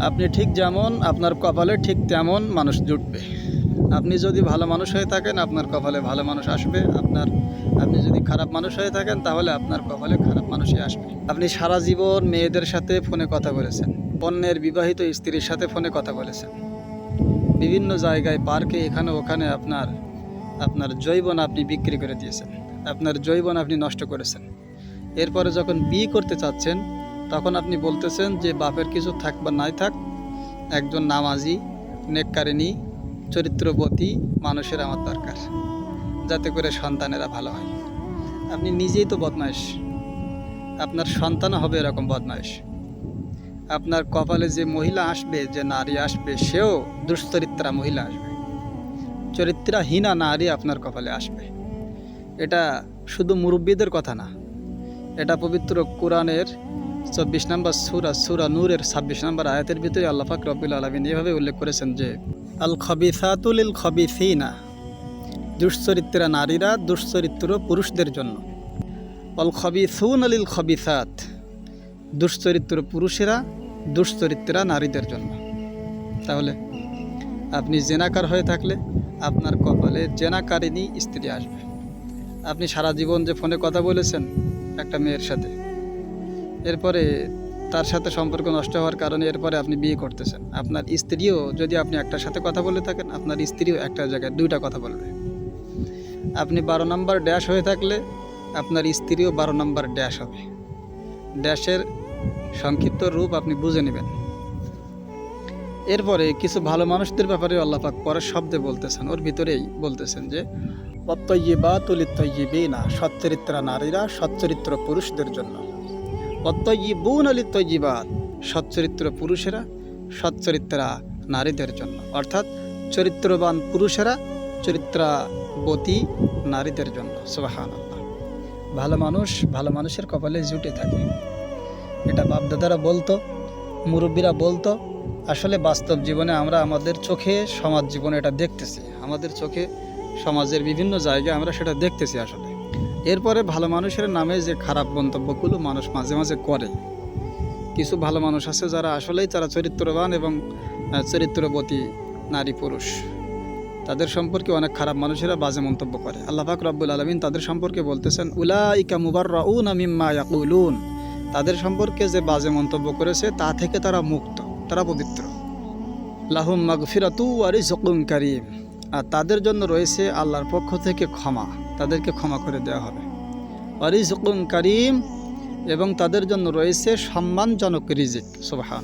আপনি ঠিক যেমন, আপনার কপালে ঠিক তেমন মানুষ জুটবে। আপনি যদি ভালো মানুষ হয়ে থাকেন, আপনার কপালে ভালো মানুষ আসবে। আপনার, আপনি যদি খারাপ মানুষ হয়ে থাকেন, তাহলে আপনার কপালে খারাপ মানুষই আসবে। আপনি সারা জীবন মেয়েদের সাথে ফোনে কথা বলেছেন। অন্যের বিবাহিত স্ত্রীর সাথে ফোনে কথা বলেছেন। বিভিন্ন জায়গায়, পার্কে, এখানে, ওখানে আপনার আপনার জৈবন আপনি বিক্রি করে দিয়েছেন। আপনার জৈবন আপনি নষ্ট করেছেন। এরপরে যখন বিয়ে করতে চাচ্ছেন তখন আপনি বলতেছেন যে বাপের কিছু থাক বা নাই থাক, একজন নামাজি নেককারিনী চরিত্রবতী মানুষের আমার দরকার, যাতে করে সন্তানেরা ভালো হয়। আপনি নিজেই তো বদমাইশ। আপনার সন্তানও হবে এরকম বদমাইশ। আপনার কপালে যে মহিলা আসবে, যে নারী আসবে, সেও দুশ্চরিত্রা মহিলা আসবে। চরিত্রাহীনা নারী আপনার কপালে আসবে। এটা শুধু মুরব্বীদের কথা না, এটা পবিত্র কোরআনের চব্বিশ নম্বর সুরা সুরা নূরের ছাব্বিশ নম্বর আয়াতের ভিতরে আল্লাহাক রবিল আলমিন এভাবে উল্লেখ করেছেন যে আল খবিসাতুল খবিসিনা দুশ্চরিত্রা নারীরা দুশ্চরিত্র পুরুষদের জন্য। অল খবিসুন আলিল খবিসাত দুশ্চরিত্র পুরুষেরা দুশ্চরিত্রা নারীদের জন্য। তাহলে আপনি জেনাকার হয়ে থাকলে আপনার কপালে জেনাকারিনী স্ত্রী আসবে। আপনি সারা জীবন যে ফোনে কথা বলেছেন একটা মেয়ের সাথে এরপরে তার সাথে সম্পর্ক নষ্ট হওয়ার কারণে এরপরে আপনি বিয়ে করতেছেন। আপনার স্ত্রীও যদি আপনি একটার সাথে কথা বলে থাকেন, আপনার স্ত্রীও একটা জায়গায় দুইটা কথা বলবে। আপনি বারো নম্বর ড্যাশ হয়ে থাকলে আপনার স্ত্রীও বারো নম্বর ড্যাশ হবে। ড্যাশের সংক্ষিপ্ত রূপ আপনি বুঝে নেবেন। এরপরে কিছু ভালো মানুষদের ব্যাপারে আল্লাপাক পরের শব্দে বলতেছেন, ওর ভিতরেই বলতেছেন যে অত্যইবা তুলিত্যইবি না সচ্চরিত্রা নারীরা সচ্চরিত্র পুরুষদের জন্য। অত্যইবুন আলিত্যইবাদ সচ্চরিত্র পুরুষেরা, সচ্চরিত্রা নারীদের জন্য। অর্থাৎ চরিত্রবান পুরুষেরা চরিত্রাবতী নারীদের জন্য। আল্লাহ ভালো মানুষ ভালো মানুষের কপালে জুটে থাকে। এটা বাপদাদারা বলতো, মুরব্বীরা বলতো, আসলে বাস্তব জীবনে আমরা আমাদের চোখে সমাজ জীবনে এটা দেখতেছি। আমাদের চোখে সমাজের বিভিন্ন জায়গায় আমরা সেটা দেখতেছি আসলে। এরপরে ভালো মানুষের নামে যে খারাপ মন্তব্যগুলো মানুষ মাঝে মাঝে করে। কিছু ভালো মানুষ আছে যারা আসলেই তারা চরিত্রবান এবং চরিত্রবতী নারী পুরুষ। তাদের সম্পর্কে অনেক খারাপ মানুষেরা বাজে মন্তব্য করে। আল্লাহ পাক রব্বুল আলমিন তাদের সম্পর্কে বলতেছেন, উলাইকা মুবার রাউন তাদের সম্পর্কে যে বাজে মন্তব্য করেছে, তা থেকে তারা মুক্ত, তারা পবিত্র। লাহুম মাগফিরাতু আরি জকুম কারিম। আর তাদের জন্য রয়েছে আল্লাহর পক্ষ থেকে ক্ষমা। তাদেরকে ক্ষমা করে দেওয়া হবে। অরিজ করিম এবং তাদের জন্য রয়েছে সম্মানজনক রিজিক। সুবহান।